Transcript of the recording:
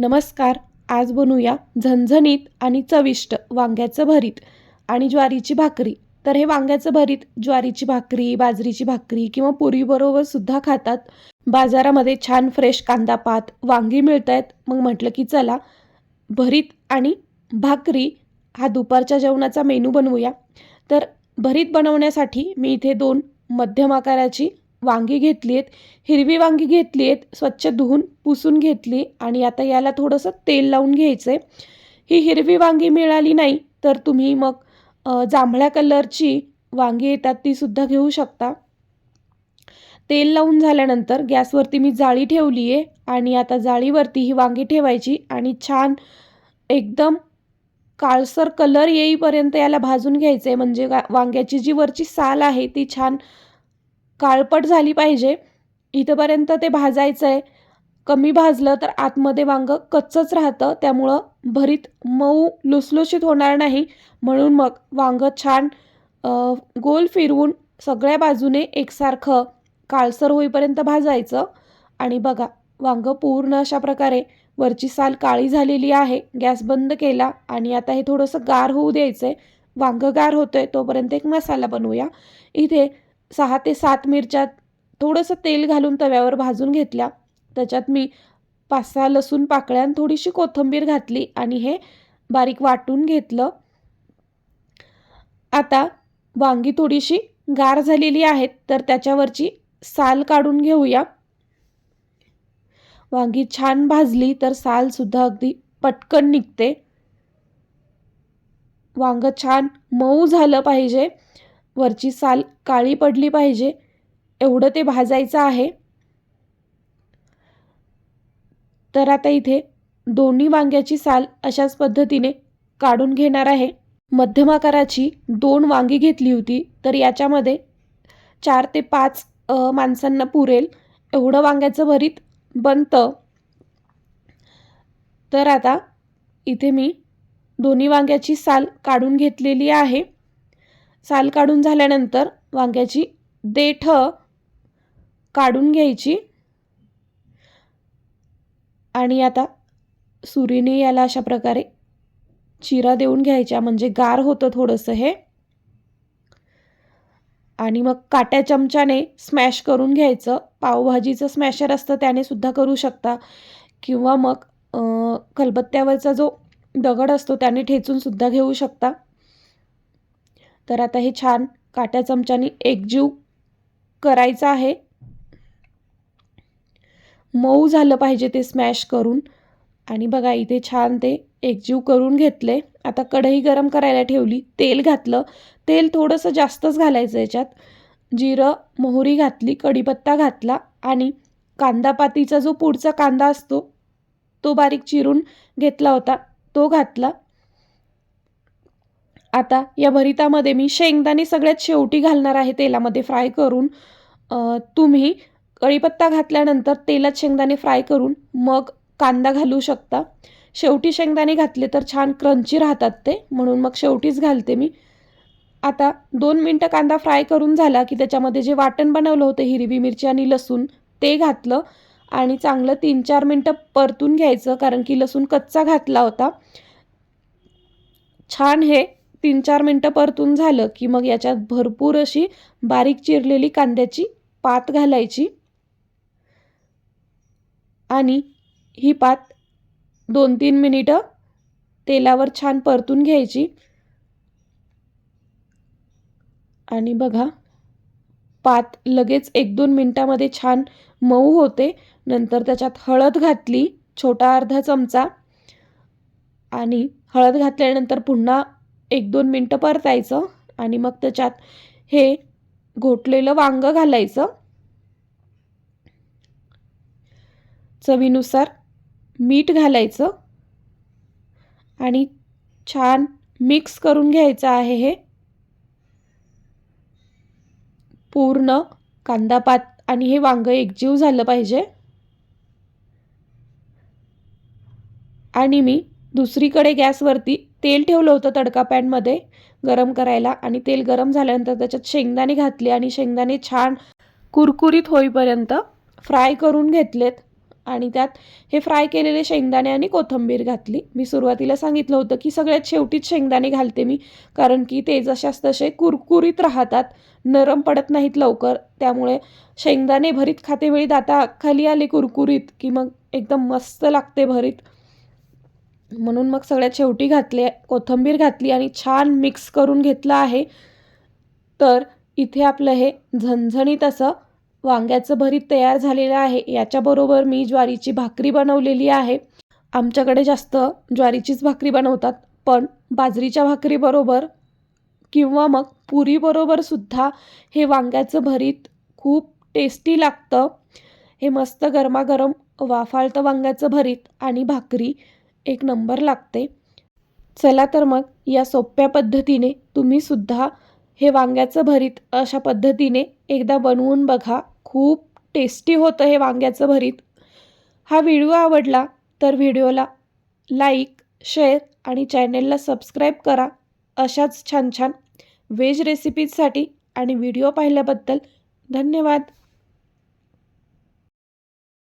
नमस्कार आज बनवूया झणझणीत आणि चविष्ट वांग्याचं भरीत आणि ज्वारीची भाकरी. तर हे वांग्याचं भरीत ज्वारीची भाकरी बाजरीची भाकरी किंवा पुरीबरोबर सुद्धा खातात. बाजारामध्ये छान फ्रेश कांदा पात वांगी मिळत आहेत मग म्हटलं की चला भरीत आणि भाकरी हा दुपारच्या जेवणाचा मेनू बनवूया. तर भरीत बनवण्यासाठी मी इथे दोन मध्यम आकाराची वांगी घेतली आहेत हिरवी वांगी घेतली आहेत स्वच्छ धुवून पुसून घेतली आणि आता याला थोडंसं तेल लावून घ्यायचं आहे ही हिरवी वांगी मिळाली नाही तर तुम्ही मग जांभळ्या कलरची वांगी येतात तीसुद्धा घेऊ शकता. तेल लावून झाल्यानंतर गॅसवरती मी जाळी ठेवली आहे आणि आता जाळीवरती ही वांगी ठेवायची आणि छान एकदम काळसर कलर येईपर्यंत याला भाजून घ्यायचं आहे म्हणजे वांग्याची जी वरची साल आहे ती छान काळपट झाली पाहिजे. इथंपर्यंत ते भाजायचं आहे कमी भाजलं तर आतमध्ये वांगं कच्चंच राहतं. त्यामुळं भरीत मऊ लुसलुशीत होणार नाही. म्हणून मग वांगं छान गोल फिरवून सगळ्या बाजूने एकसारखं काळसर होईपर्यंत भाजायचं. आणि बघा वांगं पूर्ण अशा प्रकारे वरची साल काळी झालेली आहे. गॅस बंद केला आणि आता हे थोडंसं गार होऊ द्यायचं आहे वांगं गार होतं आहे तोपर्यंत एक मसाला बनवूया. इथे सहा ते सात मिरच्या थोडंसं तेल घालून तव्यावर भाजून घेतल्या. त्याच्यात मी पाच सहा लसूण पाकळ्या आणि थोडीशी कोथिंबीर घातली आणि हे बारीक वाटून घेतलं. आता वांगी थोडीशी गार झालेली आहेत तर त्याच्यावरची साल काढून घेऊया. वांगी छान भाजली तर सालसुद्धा अगदी पटकन निघते. वांग छान मऊ झालं पाहिजे. वरची साल काळी पडली पाहिजे. एवढं ते भाजायचं आहे. तर आता इथे दोन्ही वांग्याची साल अशाच पद्धतीने काढून घेणार आहे. मध्यम आकाराची दोन वांगी घेतली होती तर याच्यामध्ये चार ते पाच माणसांना पुरेल. एवढं वांग्याचं भरीत बनतं. तर आता इथे मी दोन्ही वांग्याची साल काढून घेतलेली आहे. साल काढून झाल्यानंतर वांग्याची देठ काढून घ्यायची. आणि आता सुरीने याला अशा प्रकारे चिरा देऊन घ्यायच्या म्हणजे गार होतं थोडंसं हे. आणि मग काट्या चमच्याने स्मॅश करून घ्यायचं. पावभाजीचं स्मॅशर असतं त्याने सुद्धा करू शकता. किंवा मग खलबत्त्यावरचा जो दगड असतो त्याने ठेचून सुद्धा घेऊ शकता. तर आता हे छान काट्या चमच्याने एकजीव करायचं आहे. मऊ झालं पाहिजे ते स्मॅश करून. आणि बघा इथे छान ते एकजीव करून घेतले. आता कढई गरम करायला ठेवली तेल घातलं. तेल थोडंसं जास्तच घालायचं याच्यात. जिरं मोहरी घातली कढीपत्ता घातला आणि कांदापातीचा जो पुढचा कांदा असतो तो बारीक चिरून घेतला होता तो घातला. आता या भरितामध्ये मी शेंगदाणे सगळ्यात शेवटी घालणार आहे तेलामध्ये फ्राय करून. तुम्ही कढीपत्ता घातल्यानंतर तेलात शेंगदाणे फ्राय करून मग कांदा घालू शकता. शेवटी शेंगदाणे घातले तर छान क्रंची राहतात ते म्हणून मग शेवटीच घालते मी. आता दोन मिनटं कांदा फ्राय करून झाला की त्याच्यामध्ये जे वाटण बनवलं होतं हिरवी मिरची आणि लसूण ते घातलं. आणि चांगलं तीन चार मिनटं परतून घ्यायचं कारण की लसूण कच्चा घातला होता. छान हे तीन चार मिनटं परतून झालं की मग याच्यात भरपूर अशी बारीक चिरलेली कांद्याची पात घालायची. आणि ही पात दोन तीन मिनिटं तेलावर छान परतून घ्यायची. आणि बघा पात लगेच एक दोन मिनटामध्ये छान मऊ होते. नंतर त्याच्यात हळद घातली छोटा अर्धा चमचा. आणि हळद घातल्यानंतर पुन्हा एक दोन मिनटं परतायचं आणि मग त्याच्यात हे घोटलेलं वांग घालायचं. चवीनुसार मीठ घालायचं. आणि छान मिक्स करून घ्यायचं आहे हे. पूर्ण कांदापात आणि हे वांग एकजीव झालं पाहिजे. आणि मी दुसरीकडे गॅसवरती तेल ठेवलं होतं तडका पॅनमध्ये गरम करायला आणि तेल गरम झाल्यानंतर त्याच्यात शेंगदाणे घातले आणि शेंगदाणे छान कुरकुरीत होईपर्यंत फ्राय करून घेतलेत. आणि त्यात हे फ्राय केलेले शेंगदाणे आणि कोथिंबीर घातली. मी सुरुवातीला सांगितलं होतं की सगळ्यात शेवटीच शेंगदाणे घालते मी कारण की ते जशास तसे कुरकुरीत राहतात नरम पडत नाहीत लवकर. त्यामुळे शेंगदाणे भरीत खातेवेळी दाता खाली आले कुरकुरीत की मग एकदम मस्त लागते भरीत. म्हणून मग सगळ्यात शेवटी घातले कोथिंबीर घातली आणि छान मिक्स करून घेतलं आहे. तर इथे आपलं हे झणझणीत असं वांग्याचं भरीत तयार झालेलं आहे. याच्याबरोबर मी ज्वारीची भाकरी बनवलेली आहे. आमच्याकडे जास्त ज्वारीचीच भाकरी बनवतात पण बाजरीच्या भाकरीबरोबर किंवा मग पुरीबरोबर सुद्धा हे वांग्याचं भरीत खूप टेस्टी लागतं. हे मस्त गरमागरम वाफाळतं वांग्याचं भरीत आणि भाकरी एक नंबर लागते. चला तर मग या सोप्या पद्धतीने तुम्हीसुद्धा हे वांग्याचं भरीत अशा पद्धतीने एकदा बनवून बघा. खूप टेस्टी होतं हे वांग्याचं भरीत. हा व्हिडिओ आवडला तर व्हिडिओला लाईक शेअर आणि चॅनेलला सबस्क्राईब करा. अशाच छान छान व्हेज रेसिपीजसाठी आणि व्हिडिओ पाहिल्याबद्दल धन्यवाद.